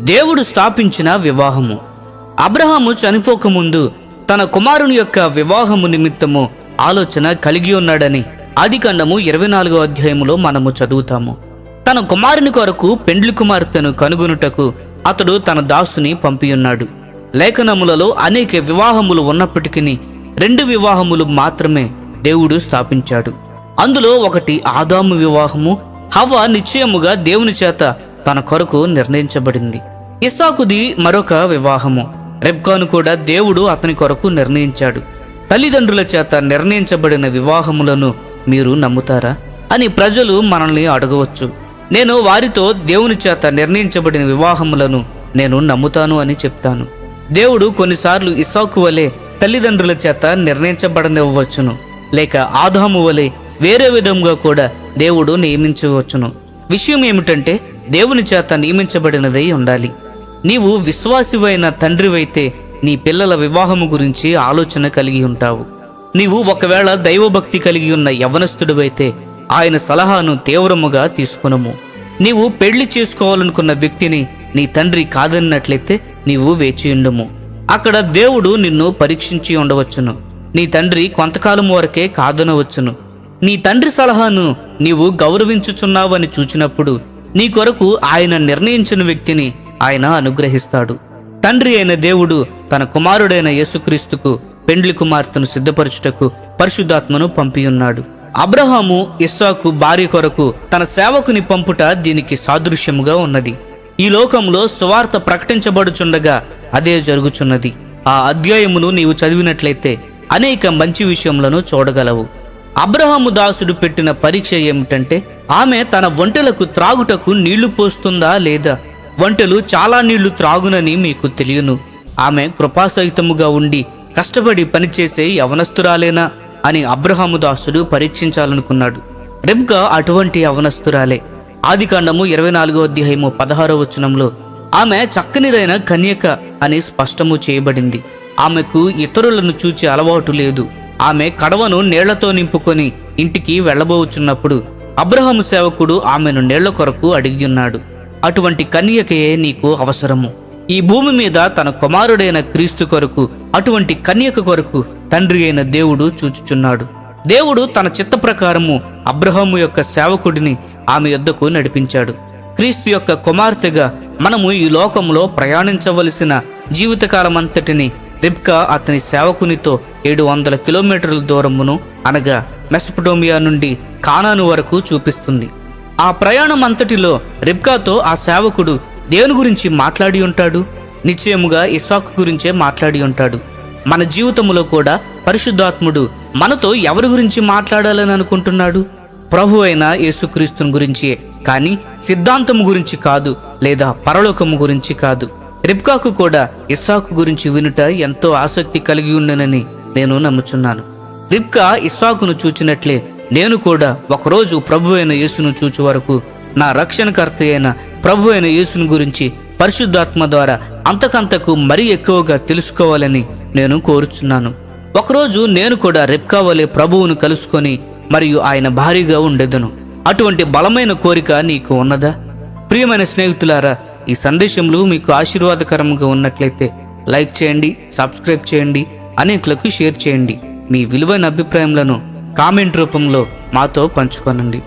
దేవుడు స్థాపించిన వివాహము. అబ్రహాము చనిపోకముందు తన కుమారుని యొక్క వివాహము నిమిత్తము ఆలోచన కలిగి ఉన్నాడని ఆదికాండము ఇరవై నాలుగో అధ్యాయములో మనము చదువుతాము. తన కుమారుని కొరకు పెండ్లి కుమార్తెను కనుగొనుటకు అతడు తన దాసుని పంపియున్నాడు. లేఖనములలో అనేక వివాహములు ఉన్నప్పటికీ రెండు వివాహములు మాత్రమే దేవుడు స్థాపించాడు. అందులో ఒకటి ఆదాము వివాహము హవ్వ నిశ్చయముగా దేవుని చేత తన కొరకు నిర్ణయించబడింది. ఇస్సాకుది మరొక వివాహము. రెబ్కాను కూడా దేవుడు అతని కొరకు నిర్ణయించాడు. తల్లిదండ్రుల చేత నిర్ణయించబడిన వివాహములను మీరు నమ్ముతారా? అని ప్రజలు మనల్ని అడగవచ్చు. నేను వారితో దేవుని చేత నిర్ణయించబడిన వివాహములను నేను నమ్ముతాను అని చెప్తాను. దేవుడు కొన్నిసార్లు ఇస్సాకు వలె తల్లిదండ్రుల చేత నిర్ణయించబడనివ్వవచ్చును. లేక ఆదాము వలె వేరే విధంగా కూడా దేవుడు నియమించవచ్చును. విషయం ఏమిటంటే దేవుని చేత నియమించబడినదై ఉండాలి. నీవు విశ్వాసివైన తండ్రివైతే నీ పిల్లల వివాహము గురించి ఆలోచన కలిగి ఉంటావు. నీవు ఒకవేళ దైవభక్తి కలిగి ఉన్న యవనస్తుడివైతే ఆయన సలహాను తీవ్రముగా తీసుకునము. నీవు పెళ్ళి చేసుకోవాలనుకున్న వ్యక్తిని నీ తండ్రి కాదన్నట్లయితే నీవు వేచియుండము అక్కడ దేవుడు నిన్ను పరీక్షించి ఉండవచ్చును. నీ తండ్రి కొంతకాలం వరకే కాదనవచ్చును. నీ తండ్రి సలహాను నీవు గౌరవించుచున్నావని చూచినప్పుడు నీ కొరకు ఆయన నిర్ణయించిన వ్యక్తిని ఆయన అనుగ్రహిస్తాడు. తండ్రి అయిన దేవుడు తన కుమారుడైన యేసుక్రీస్తుకు పెండ్లి కుమార్తెను సిద్ధపరచుటకు పరిశుద్ధాత్మను పంపియున్నాడు. అబ్రహాము ఇస్సాకు భార్య కొరకు తన సేవకుని పంపుట దీనికి సాదృశ్యముగా ఉన్నది. ఈ లోకంలో సువార్త ప్రకటించబడుచుండగా అదే జరుగుచున్నది. ఆ అధ్యాయమును నీవు చదివినట్లయితే అనేక మంచి విషయములను చూడగలవు. అబ్రహాము దాసుడు పెట్టిన పరీక్ష ఏమిటంటే ఆమె తన ఒంటెలకు త్రాగుటకు నీళ్ళు పోస్తుందా లేదా? ఒంటెలు చాలా నీళ్ళు త్రాగునని మీకు తెలియను. ఆమె కృపాసహితముగా ఉండి కష్టపడి పనిచేసే యవనస్తురాలేనా అని అబ్రహాము దాసుడు పరీక్షించాలనుకున్నాడు. రెబ్గా అటువంటి యవనస్తురాలే. ఆదికాండము ఇరవై నాలుగో అధ్యాయము పదహారో వచనంలో ఆమె చక్కనిదైన కన్యక అని స్పష్టము చేయబడింది. ఆమెకు ఇతరులను చూచే అలవాటు లేదు. ఆమె కడవను నీళ్ళతో నింపుకొని ఇంటికి వెళ్ళబోచున్నప్పుడు అబ్రహాము సేవకుడు ఆమెను నీళ్ళ కొరకు అడిగి ఉన్నాడు అటువంటి కన్యకయే నీకు అవసరము. ఈ భూమి మీద తన కుమారుడైన క్రీస్తు కొరకు అటువంటి కన్యక కొరకు తండ్రి అయిన దేవుడు చూచుచున్నాడు. దేవుడు తన చిత్త ప్రకారము అబ్రహాము యొక్క సేవకుడిని ఆమె యొద్దకు నడిపించాడు. క్రీస్తు యొక్క కుమార్తెగా మనము ఈ లోకంలో ప్రయాణించవలసిన జీవితకాలమంతటిని రిబ్కా అతని సేవకునితో ఏడు వందల కిలోమీటర్ల దూరమును అనగా మెసపటోమియా నుండి కానాను వరకు చూపిస్తుంది. ఆ ప్రయాణం అంతటిలో రిబ్కాతో ఆ సేవకుడు దేవుని గురించి మాట్లాడి ఉంటాడు. నిశ్చయముగా ఇస్సాకు గురించే మాట్లాడి ఉంటాడు. మన జీవితములో కూడా పరిశుద్ధాత్ముడు మనతో ఎవరి గురించి మాట్లాడాలని అనుకుంటున్నాడు? ప్రభు అయిన యేసుక్రీస్తుని గురించే కానీ సిద్ధాంతము గురించి కాదు లేదా పరలోకము గురించి కాదు. రిబ్కాకు కూడా ఇస్సాకు గురించి వినుట ఎంతో ఆసక్తి కలిగి ఉండనని నేను నమ్ముచున్నాను. రిబ్కా ఇస్సాకును చూచినట్లే నేను కూడా ఒకరోజు ప్రభు అయిన యేసును చూచు వరకు నా రక్షణకర్త అయిన ప్రభు అయిన యేసును గురించి పరిశుద్ధాత్మ ద్వారా అంతకంతకు మరీ ఎక్కువగా తెలుసుకోవాలని నేను కోరుచున్నాను. ఒకరోజు నేను కూడా రెప్కావలే ప్రభువును కలుసుకొని మరియు ఆయన భారీగా ఉండేదను. అటువంటి బలమైన కోరిక నీకు ఉన్నదా? ప్రియమైన స్నేహితులారా ఈ సందేశంలో మీకు ఆశీర్వాదకరంగా ఉన్నట్లయితే లైక్ చేయండి సబ్స్క్రైబ్ చేయండి అనేకులకు షేర్ చేయండి. మీ విలువైన అభిప్రాయంలను కామెంట్ రూపంలో మాతో పంచుకోనండి.